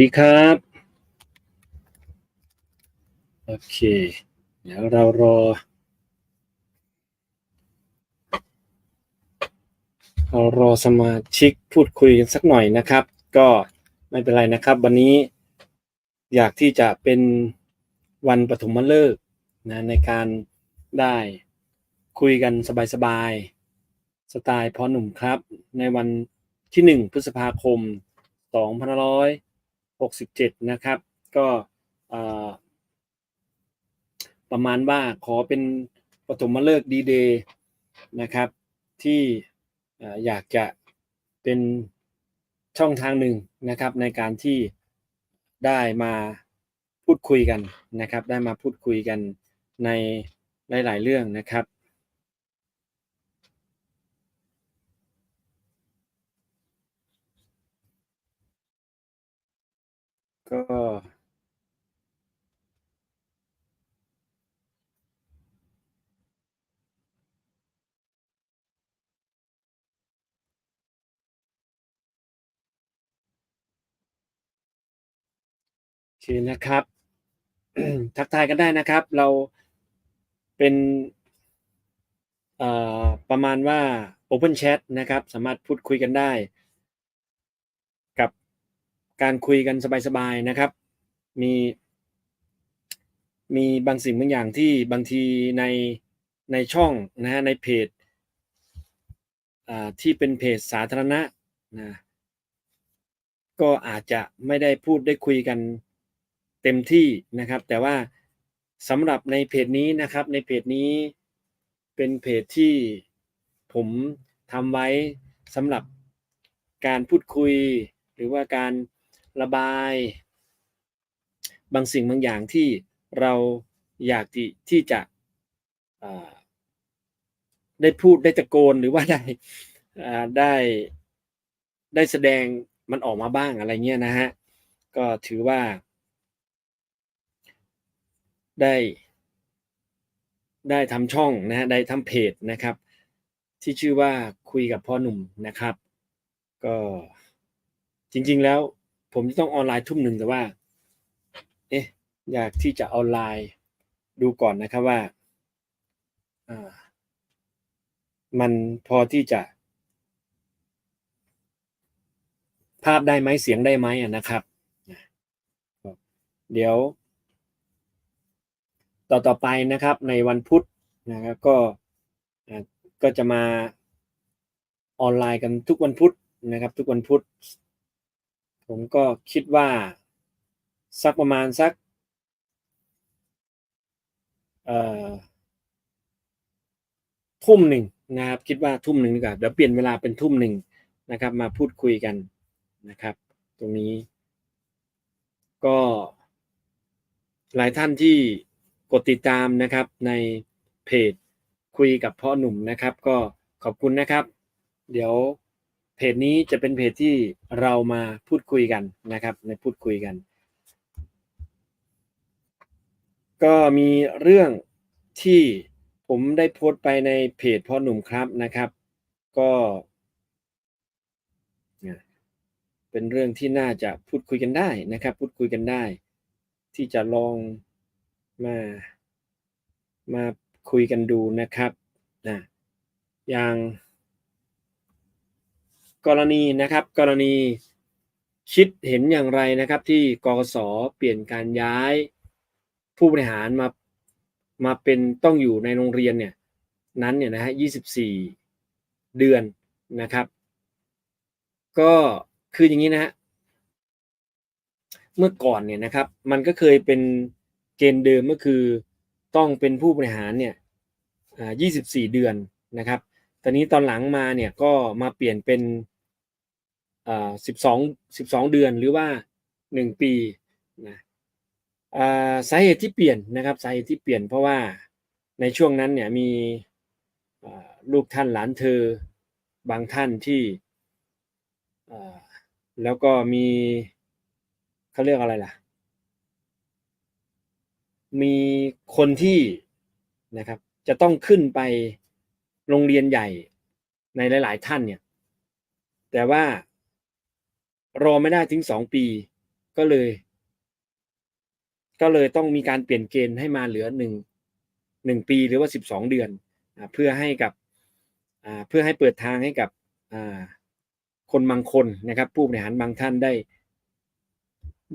ดีครับ โอเค เดี๋ยวเรารอเรารอสมาชิกพูดคุยกันสักหน่อยนะครับ ก็ไม่เป็นไรนะครับ วันนี้อยากที่จะเป็นวันปฐมฤกษ์นะในการได้คุยกันสบายๆสไตล์พอหนุ่มครับ ในวันที่ 1 พฤษภาคม 67 นะครับ ก็ประมาณว่าขอเป็นปฐมฤกษ์ดีเดย์นะครับ ที่อยากจะเป็นช่องทางหนึ่งนะครับ ในการที่ได้มาพูดคุยกันนะครับ ได้มาพูดคุยกันในหลายๆเรื่องนะครับ ก็ โอเคนะครับ ทักทายกันได้นะครับ เราเป็นประมาณว่า Open Chat นะครับ สามารถพูดคุยกันได้ การคุยกันสบายๆนะครับ มี มีบางสิ่งบางอย่างที่บางทีในในช่องนะฮะในเพจอ่าที่เป็นเพจสาธารณะนะก็อาจจะไม่ได้พูดได้คุยกันเต็มที่นะครับ แต่ว่าสำหรับในเพจนี้นะครับ ในเพจนี้เป็นเพจที่ผมทำไว้สำหรับการพูดคุยหรือว่าการ ระบาย บางสิ่งบางอย่างที่เราอยากที่ที่จะได้พูดได้ตะโกนหรือว่าได้ได้ได้แสดงมันออกมาบ้างอะไรเงี้ยนะฮะก็ถือว่า ได้ได้ทำช่องนะฮะได้ทำเพจนะครับ ที่ชื่อว่าคุยกับพ่อหนุ่มนะครับ ก็จริง ๆแล้ว ผมจะต้องออนไลน์ทุ่มหนึ่งแต่ว่า เอ๊ะ อยากที่จะออนไลน์ดูก่อนนะครับว่าอ่ามันพอที่จะ ภาพได้ไหมเสียงได้ไหมอะนะครับเดี๋ยว ต่อต่อไปนะครับ ในวันพุธนะครับก็ก็จะมาออนไลน์กันทุกวันพุธนะครับ ทุกวันพุธ ผมก็คิดว่าสักประมาณสักทุ่มหนึ่งนะครับ คิดว่าทุ่มหนึ่งดีกว่าเดี๋ยวเปลี่ยนเวลาเป็นทุ่มหนึ่งนะครับ มาพูดคุยกันนะครับ ตรงนี้ก็หลายท่านที่กดติดตามนะครับในเพจคุยกับพ่อหนุ่มนะครับ ก็ขอบคุณนะครับ เดี๋ยว เพจนี้จะเป็นเพจที่เรามาพูดคุยกันนะครับในพูดคุยกัน ก็มีเรื่องที่ผมได้โพสต์ไปในเพจพ่อหนุ่มครับนะครับ ก็เนี่ยเป็นเรื่องที่น่าจะพูดคุยกันได้นะครับ พูดคุยกันได้ ที่จะลองมามาคุยกันดูนะครับนะอย่าง กรณีนะครับ กรณีคิดเห็นอย่างไรนะครับ ที่กกสเปลี่ยนการย้ายผู้บริหารมามาเป็นต้องอยู่ในโรงเรียนเนี่ยนั้นเนี่ยนะฮะ24 เดือนนะครับ ก็คืออย่างนี้นะฮะเมื่อก่อนเนี่ยนะครับ มันก็เคยเป็นเกณฑ์เดิมก็คือต้องเป็นผู้บริหารเนี่ยอ่า24 เดือนนะครับ ตอนนี้ตอนหลังมาเนี่ยก็มาเปลี่ยนเป็น อ่า12 12เดือนหรือว่า1ปีนะอ่าสาเหตุที่เปลี่ยนนะครับสาเหตุที่เปลี่ยนเพราะว่าในช่วงนั้นเนี่ยมีลูกท่านหลานเธอบางท่านที่อ่าแล้วก็มีเขาเรียกอะไรล่ะ มีคนที่นะครับ จะต้องขึ้นไปโรงเรียนใหญ่ในหลาย ๆ ท่านเนี่ย แต่ว่า รอไม่ได้ถึงสองปี ก็เลย ก็เลยต้องมีการเปลี่ยนเกณฑ์ให้มาเหลือหนึ่งหนึ่งปีหรือว่าสิบสองเดือนอเพื่อให้กับเพื่อให้เปิดทางให้กับคนบางคนนะครับ ผู้บริหารบางท่านได้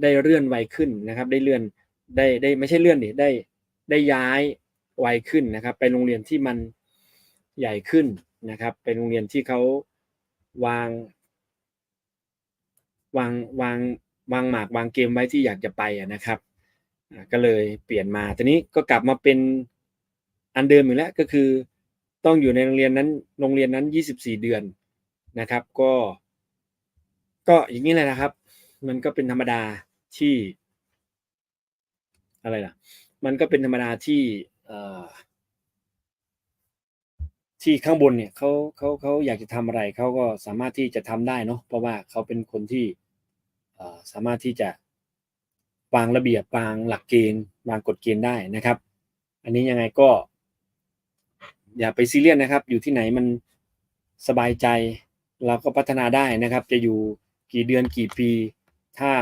ได้เลื่อนไวขึ้นนะครับ ได้เลื่อนได้ได้ไม่ใช่เลื่อนดิได้ได้ย้ายไวขึ้นนะครับ ไปโรงเรียนที่มันใหญ่ขึ้นนะครับ ไปโรงเรียนที่เขาวาง วางวางวางหมากวางเกมไว้ที่อยากจะไปะนะครับก็เลยเปลี่ยนมาทีนี้ก็กลับมาเป็นอันเดิมอยู่แล้วก็คือต้องอยู่ในโรงเรียนนั้นโรงเรียนนั้น 24 เดือนนะครับ ก็ ก็อย่างนี้เลยนะครับ มันก็เป็นธรรมดาที่ อะไรล่ะ มันก็เป็นธรรมดาที่ที่ข้างบนเนี่ยเขาเขาเขาอยากจะทำอะไรเขาก็สามารถที่จะทำได้เนาะเพราะว่าเขาเป็นคนที่ สามารถที่จะวางระเบียบวางหลักเกณฑ์วางกฎเกณฑ์ได้นะครับ อันนี้ยังไงก็ อย่าไปซีเรียสนะครับ อยู่ที่ไหนมันสบายใจเราก็พัฒนาได้นะครับ จะอยู่กี่เดือนกี่ปี ถ้า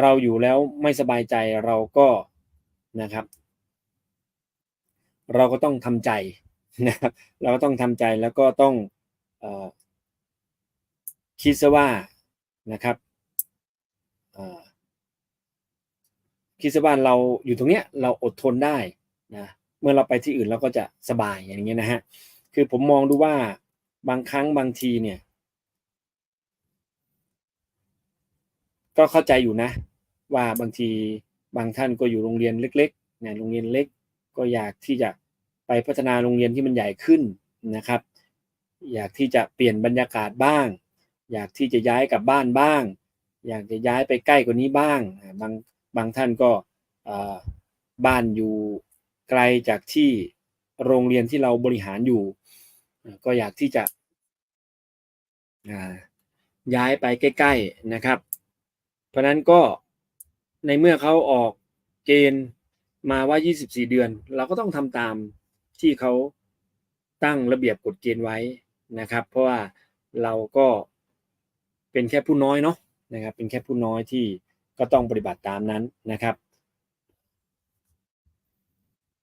เราอยู่แล้วไม่สบายใจเราก็นะครับ เราก็ต้องทำใจนะครับ เราก็ต้องทำใจแล้วก็ต้องอคิดซะว่า นะครับคิดซะว่าเราอยู่ตรงเนี้ยเราอดทนได้นะเมื่อเราไปที่อื่นเราก็จะสบายอย่างเงี้ยนะฮะคือผมมองดูว่าบางครั้งบางทีเนี่ย ก็เข้าใจอยู่นะ ว่าบางทีบางท่านก็อยู่โรงเรียนเล็กๆเนี่ยโรงเรียนเล็กก็อยากที่จะไปพัฒนาโรงเรียนที่มันใหญ่ขึ้นนะครับ อยากที่จะเปลี่ยนบรรยากาศบ้าง อยากที่จะย้ายกลับบ้านบ้าง อยากจะย้ายไปใกล้กว่านี้บ้าง บางบางท่านก็บ้านอยู่ไกลจากที่โรงเรียนที่เราบริหารอยู่ ก็อยากที่จะย้ายไปใกล้ ๆนะครับ เพราะนั้นก็ในเมื่อเขาออกเกณฑ์มาว่า 24 เดือน เราก็ต้องทำตามที่เขาตั้งระเบียบกฎเกณฑ์ไว้นะครับ เพราะว่าเราก็ เป็นแค่ผู้น้อยเนาะนะครับ เป็นแค่ผู้น้อยที่ก็ต้องปฏิบัติตามนั้นนะครับ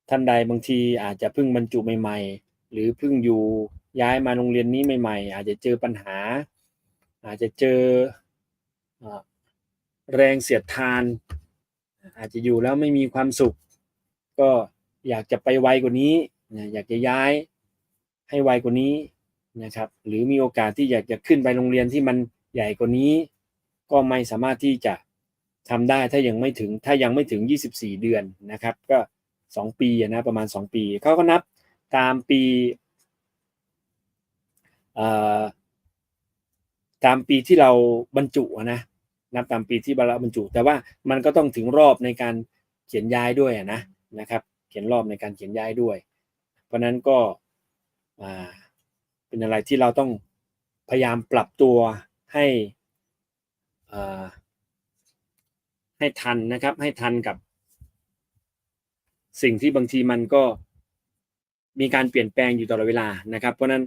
ท่านใดบางทีอาจจะเพิ่งบรรจุใหม่ ๆ หรือเพิ่งอยู่ย้ายมาโรงเรียนนี้ใหม่ ๆ อาจจะเจอปัญหา อาจจะเจออแรงเสียดทาน อาจจะอยู่แล้วไม่มีความสุข ก็อยากจะไปไวกว่านี้อยากจะย้ายให้ไวกว่านี้นะครับ หรือมีโอกาสที่อยากจะขึ้นไปโรงเรียนที่มัน ใหญ่กว่านี้ ก็ไม่สามารถที่จะทำได้ถ้ายังไม่ถึงถ้ายังไม่ถึง 24 เดือนนะครับ ก็ 2 ปีนะประมาณ 2 ปีเขาก็นับตามปีตามปีที่เราบรรจุนะนับตามปีที่เรบรรจุ แต่ว่ามันก็ต้องถึงรอบในการเขียนย้ายด้วยนะนะครับ เขียนรอบในการเขียนย้ายด้วย เพราะนั้นก็เป็นอะไรที่เราต้องพยายามปรับตัว ให้ให้ทันนะครับ ให้ทันกับ สิ่งที่บางทีมันก็มีการเปลี่ยนแปลงอยู่ตลอดเวลานะครับ เพราะฉะนั้น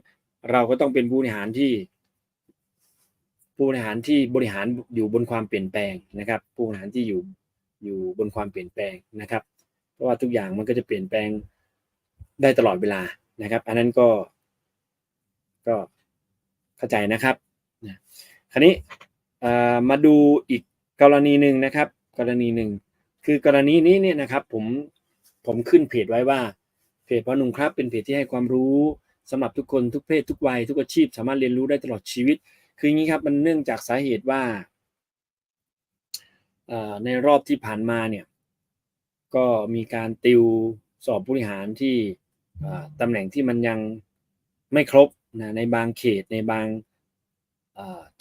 เราก็ต้องเป็นผู้บริหารที่ผู้บริหารที่บริหารอยู่บนความเปลี่ยนแปลงนะครับ ผู้บริหารที่อยู่อยู่บนความเปลี่ยนแปลงนะครับ เพราะว่าทุกอย่างมันก็จะเปลี่ยนแปลงได้ตลอดเวลานะครับ อันนั้นก็ก็เข้าใจนะครับนะ คราวนี้มาดูอีกกรณีหนึ่งนะครับ กรณีหนึ่งคือกรณีนี้เนี่ยนะครับผมผมขึ้นเพจไว้ว่าเพจพ่อหนุ่มครับเป็นเพจที่ให้ความรู้สำหรับทุกคนทุกเพศทุกวัยทุกอาชีพ สามารถเรียนรู้ได้ตลอดชีวิต คืออย่างนี้ครับมันเนื่องจากสาเหตุว่าในรอบที่ผ่านมาเนี่ยก็มีการติวสอบผู้บริหารที่ตำแหน่งที่มันยังไม่ครบนะในบางเขตในบาง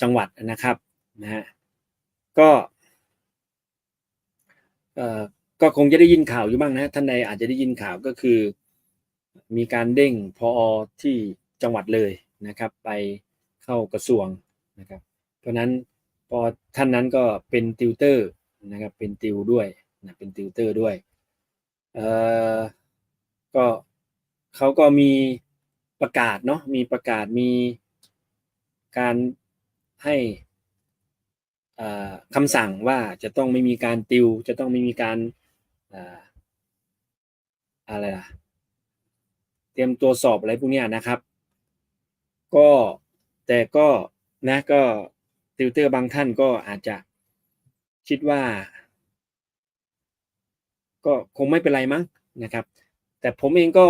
จังหวัดนะครับนะฮะก็ก็คงจะได้ยินข่าวอยู่บ้างนะท่านใดอาจจะได้ยินข่าวก็คือ มีการเด้งพอที่จังหวัดเลยนะครับ ไปเข้ากระทรวงนะครับ เพราะฉะนั้นพอท่านนั้นก็เป็นติวเตอร์นะครับเป็นติวด้วยนะเป็นติวเตอร์ด้วยเอ่อก็เขาก็มีประกาศเนาะมีประกาศมี การให้คำสั่งว่าจะต้องไม่มีการติว จะต้องไม่มีการอะไรล่ะเตรียมตัวสอบอะไรพวกนี้นะครับ ก็แต่ก็นะก็ติวเตอร์บางท่านก็อาจจะคิดว่า ก็คงไม่เป็นไรมั้งนะครับ แต่ผมเองก็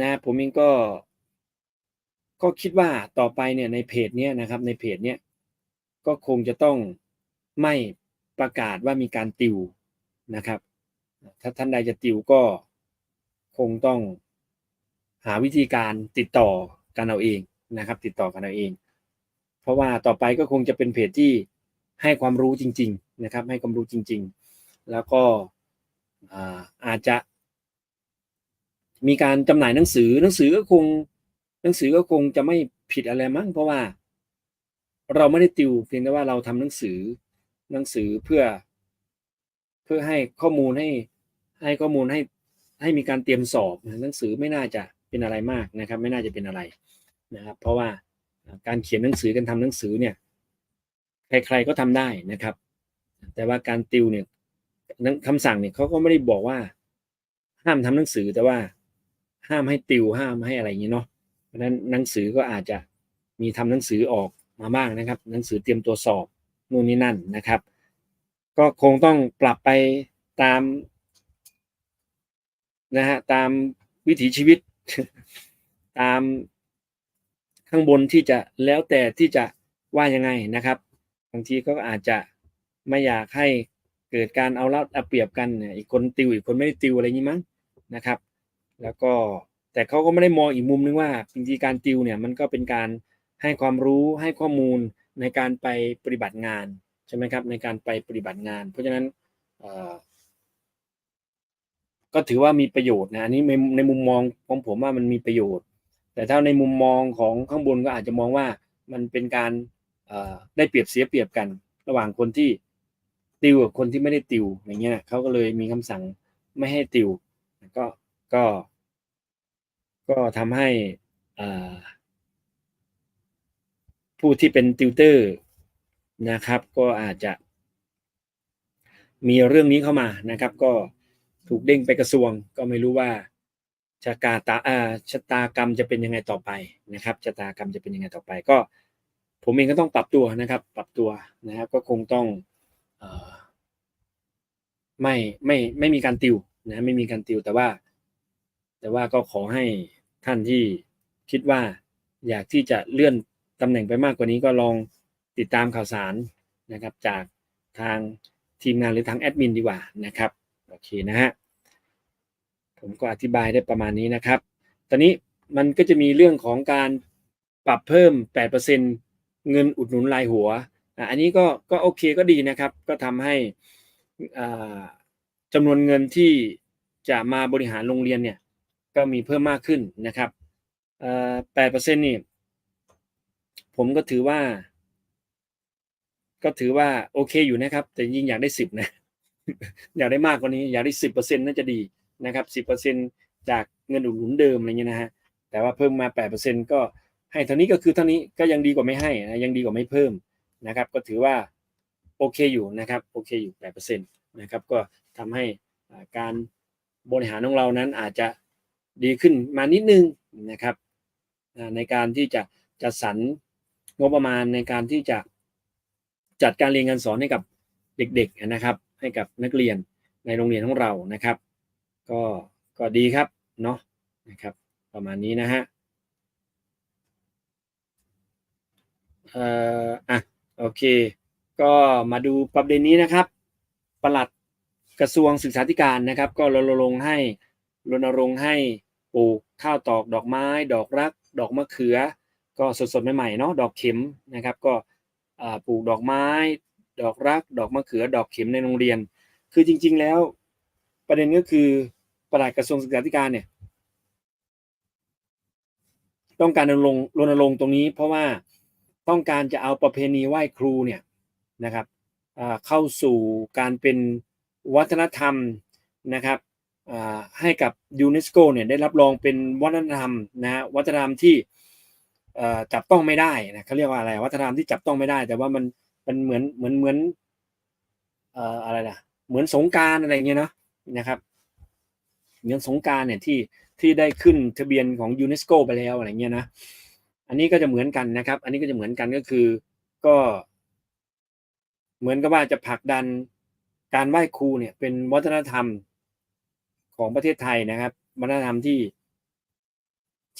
นะผมเองก็ ก็คิดว่าต่อไปเนี่ยในเพจเนี้ยนะครับในเพจเนี้ยก็คงจะต้องไม่ประกาศว่ามีการติวนะครับ ถ้าท่านใดจะติวก็คงต้องหาวิธีการติดต่อกันเอาเองนะครับ ติดต่อกันเอาเอง เพราะว่าต่อไปก็คงจะเป็นเพจที่ให้ความรู้จริง ๆนะครับ ให้ความรู้จริง ๆ แล้วก็อาอาจจะมีการจำหน่ายหนังสือหนังสือก็คง หนังสือก็คงจะไม่ผิดอะไรมั้งเพราะว่า เราไม่ได้ติวเพียงแต่ว่าเราทำหนังสือหนังสือเพื่อ เพื่อให้ข้อมูลให้ให้ข้อมูลให้ให้มีการเตรียมสอบหนังสือไม่น่าจะเป็นอะไรมากนะครับ ไม่น่าจะเป็นอะไรนะครับ เพราะว่าการเขียนหนังสือการทำหนังสือเนี่ย ใครๆก็ทำได้นะครับ แต่ว่าการติวเนี่ยคำสั่งเนี่ยเขาก็ไม่ได้บอกว่า ห้ามทำหนังสือแต่ว่าห้ามให้ติวห้ามให้อะไรอย่างนี้เนาะ เพราะนั้นหนังสือก็อาจจะมีทำหนังสือออกมาบ้างนะครับ หนังสือเตรียมตัวสอบนู่นนี่นั่นนะครับ ก็คงต้องปรับไปตามนะฮะตามวิถีชีวิต ตามข้างบนที่จะแล้วแต่ที่จะว่ายังไงนะครับบางทีก็อาจจะไม่อยากให้เกิดการเอารัดเอาเปรียบกันเนี่ยอีกคนติวอีกคนไม่ได้ติวอะไรอย่างนี้มั้งนะครับ แล้วก็ แต่เขาก็ไม่ได้มองอีกมุมนึงว่าจริงๆการติวเนี่ยมันก็เป็นการให้ความรู้ให้ข้อมูลในการไปปฏิบัติงานใช่ไหมครับในการไปปฏิบัติงาน เพราะฉะนั้นก็ถือว่ามีประโยชน์นะอันนี้ในในมุมมองของผมว่ามันมีประโยชน์ แต่ถ้าในมุมมองของข้างบนก็อาจจะมองว่ามันเป็นการได้เปรียบเสียเปรียบกัน ระหว่างคนที่ติวกับคนที่ไม่ได้ติวอย่างเงี้ยเขาก็เลยมีคำสั่งไม่ให้ติวก็ก็ ก็ทำให้ผู้ที่เป็นติวเตอร์นะครับ ก็อาจจะมีเรื่องนี้เข้ามานะครับ ก็ถูกเด้งไปกระทรวง ก็ไม่รู้ว่าชะกาตาชะตากรรมจะเป็นยังไงต่อไปนะครับชะตากรรมจะเป็นยังไงต่อไป ก็ ผมเองก็ต้องปรับตัวนะครับ ปรับตัวนะครับ ก็คงต้องไม่ไม่ไม่มีการติวนะไม่มีการติวแต่ว่า แต่ว่าก็ขอให้ท่านที่คิดว่าอยากที่จะเลื่อนตำแหน่งไปมากกว่านี้ก็ลองติดตามข่าวสารนะครับจากทางทีมงานหรือทางแอดมินดีกว่านะครับโอเคนะฮะผมก็อธิบายได้ประมาณนี้นะครับ ตอนนี้มันก็จะมีเรื่องของการปรับเพิ่ม 8%เงินอุดหนุนรายหัว อันนี้ก็ก็โอเคก็ดีนะครับ ก็ทำให้จำนวนเงินที่จะมาบริหารโรงเรียนเนี่ย ก็มีเพิ่มมากขึ้นนะครับแปดเปอร์เซ็นต์นี่ผมก็ถือว่า ก็ถือว่าโอเคอยู่นะครับ แต่ยิ่งอยากได้สิบนะ อยากได้มากกว่านี้ อยากได้สิบเปอร์เซ็นต์น่าจะดีนะครับสิบเปอร์เซ็นต์จากเงินอุดหนุนเดิมอะไรเงี้ยนะฮะ แต่ว่าเพิ่มมาแปดเปอร์เซ็นต์ก็ให้เท่านี้ก็คือเท่านี้ก็ยังดีกว่าไม่ให้นะยังดีกว่าไม่เพิ่มนะครับ ก็ถือว่าโอเคอยู่นะครับโอเคอยู่แปดเปอร์เซ็นต์นะครับ ก็ทำให้การบริหารของเรานั้นอาจจะ ดีขึ้นมานิดนึงนะครับในการที่จะจัดสรรงบประมาณในการที่จะจัดการเรียนการสอนให้กับเด็กๆนะครับ ให้กับนักเรียนในโรงเรียนของเรานะครับ ก็ก็ดีครับเนาะนะครับ ประมาณนี้นะฮะเอ่ออะโอเค ก็มาดูประเด็นนี้นะครับ ประหลัดกระทรวงศึกษาธิการนะครับ ก็รณรงค์ให้ รณรงค์ให้ปลูกข้าวตอกดอกไม้ ดอกรัก ดอกมะเขือ ก็สดๆใหม่ๆเนาะดอกเข็มนะครับ ก็ปลูกดอกไม้ ดอกรัก ดอกมะเขือ ดอกเข็มในโรงเรียน คือจริง ๆแล้ว ประเด็นก็คือปลัดกระทรวงศึกษาธิการเนี่ยต้องการรณรงค์รณรงค์ตรงนี้ เพราะว่าต้องการจะเอาประเพณีไหว้ครูเนี่ยนะครับเข้าสู่การเป็นวัฒนธรรมนะครับ ให้กับยูเนสโกเนี่ยได้รับรองเป็นวัฒนธรรมนะวัฒนธรรมที่จับต้องไม่ได้นะเขาเรียกว่าอะไร วัฒนธรรมที่จับต้องไม่ได้ แต่ว่ามันเป็นเหมือนเหมือนเหมือนอะไรนะเหมือนสงการอะไรเงี้ยเนาะนะครับเหมือนสงการเนี่ยที่ที่ได้ขึ้นทะเบียนของยูเนสโกไปแล้วอะไรเงี้ยนะอันนี้ก็จะเหมือนกันนะครับ อันนี้ก็จะเหมือนกันก็คือก็เหมือนกับว่าจะผลักดันการไหว้ครูเนี่ยเป็นวัฒนธรรม ของประเทศไทยนะครับวัฒนธรรมที่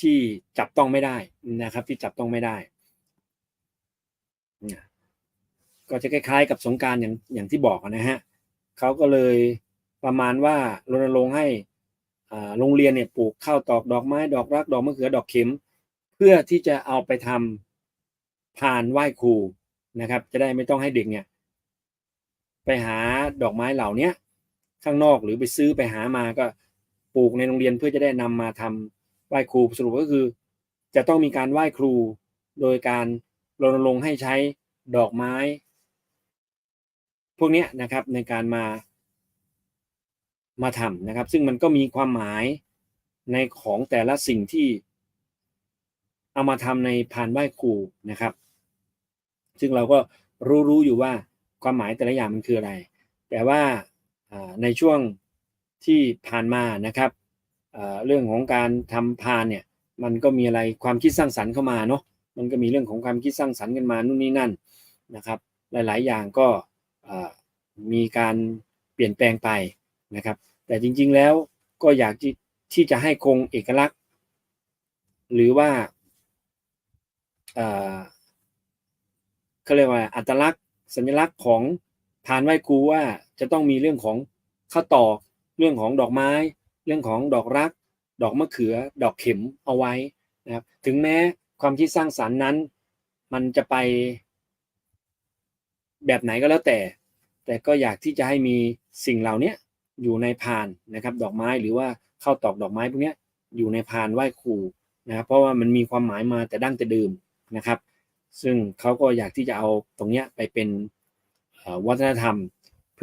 ที่จับต้องไม่ได้นะครับ ที่จับต้องไม่ได้นี่ก็จะคล้ายๆ กับสงการอย่างอย่างที่บอกนะฮะเขาก็เลยประมาณว่ารณรงค์ให้โรงเรียนเนี่ยปลูกข้าวตอกดอกไม้ ดอกรัก ดอกมะเขือดอกเข็ม เพื่อที่จะเอาไปทำพานไหว้ครูนะครับ จะได้ไม่ต้องให้เด็กเนี่ย ไปหาดอกไม้เหล่าเนี้ย ข้างนอกหรือไปซื้อไปหามาก็ปลูกในโรงเรียนเพื่อจะได้นำมาทำไหว้ครูสรุปก็คือ จะต้องมีการไหว้ครู โดยการรณรงค์ให้ใช้ดอกไม้ พวกนี้นะครับในการมามาทำนะครับ ซึ่งมันก็มีความหมายในของแต่ละสิ่งที่เอามาทำในพานไหว้ครูนะครับ ซึ่งเราก็รู้รู้อยู่ว่าความหมายแต่ละอย่างมันคืออะไร แต่ว่า ในช่วงที่ผ่านมานะครับเรื่องของการทำพานเนี่ยมันก็มีอะไรความคิดสร้างสรรค์เข้ามาเนาะมันก็มีเรื่องของความคิดสร้างสรรค์กันมานู่นนี่นั่นนะครับ หลาย ๆ อย่างก็มีการเปลี่ยนแปลงไปนะครับ แต่จริง ๆ แล้วก็อยากที่ที่จะให้คงเอกลักษณ์ หรือว่าอ่าเขาเรียกว่าอัตลักษณ์ สัญลักษณ์ของพานไหว้ครูว่า จะต้องมีเรื่องของข้าวตอก เรื่องของดอกไม้ เรื่องของดอกรัก ดอกมะเขือ ดอกเข็มเอาไว้นะครับถึงแม้ความคิดสร้างสรรค์นั้น มันจะไป แบบไหนก็แล้วแต่ แต่ก็อยากที่จะให้มีสิ่งเหล่านี้อยู่ในพานนะครับดอกไม้หรือว่าข้าวตอกดอกไม้พวกนี้อยู่ในพานไหว้ครูนะครับเพราะว่ามันมีความหมายมาแต่ดั้งแต่เดิมนะครับ ซึ่งเขาก็อยากที่จะเอาตรงเนี้ยไปเป็นวัฒนธรรม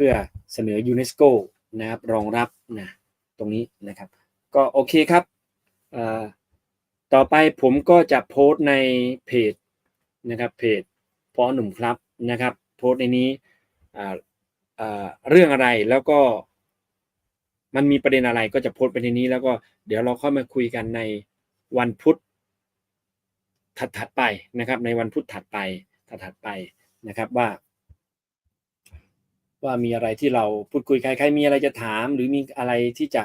พื่อเสนอยูเนสโกนะครับรองรับนะตรงนี้นะครับ ก็โอเคครับต่อไปผมก็จะโพสต์ในเพจนะครับเพจพอหนุ่มครับนะครับ โพสต์ในนี้เรื่องอะไรแล้วก็ มันมีประเด็นอะไรก็จะโพสต์ไปในนี้ แล้วก็เดี๋ยวเราค่อยมาคุยกันในวันพุธถัดๆไปนะครับ ในวันพุธถัดไปถัดๆไปนะครับว่า ว่ามีอะไรที่เราพูดคุยใครใครมีอะไรจะถาม หรือมีอะไรที่จะ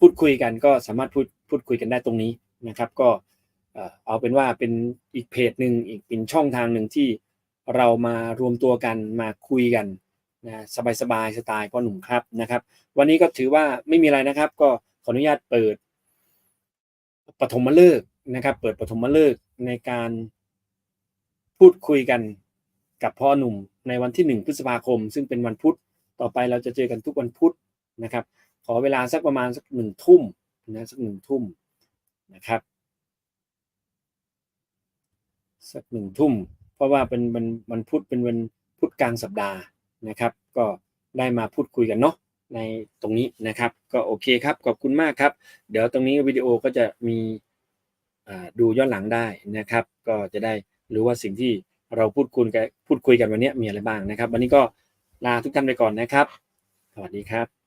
พูดคุยกันก็สามารถพูดพูดคุยกันได้ตรงนี้นะครับ ก็เอาเป็นว่าเป็นอีกเพจหนึ่งอีกเป็นช่องทางหนึ่งที่เรามารวมตัวกันมาคุยกันนะสบายๆสไตล์พ่อหนุ่มครับนะครับ วันนี้ก็ถือว่าไม่มีอะไรนะครับ ก็ขออนุญาตเปิดปฐมฤกษ์นะครับ เปิดปฐมฤกษ์ในการพูดคุยกัน กับพ่อหนุ่มในวันที่หนึ่งพฤษภาคม ซึ่งเป็นวันพุธต่อไปเราจะเจอกันทุกวันพุธนะครับ ขอเวลาสักประมาณสักหนึ่งทุ่มนะสักหนึ่งทุ่มนะครับสักหนึ่งทุ่ม เพราะว่าเป็นวันวันพุธเป็นวันพุธกลางสัปดาห์นะครับ ก็ได้มาพูดคุยกันเนาะในตรงนี้นะครับ ก็โอเคครับขอบคุณมากครับ เดี๋ยวตรงนี้วิดีโอก็จะมีดูย้อนหลังได้นะครับ ก็จะได้รู้ว่าสิ่งที่ เราพูดคุยกันพูดคุยกันวันนี้มีอะไรบ้างนะครับ วันนี้ก็ลาทุกท่านไปก่อนนะครับ สวัสดีครับ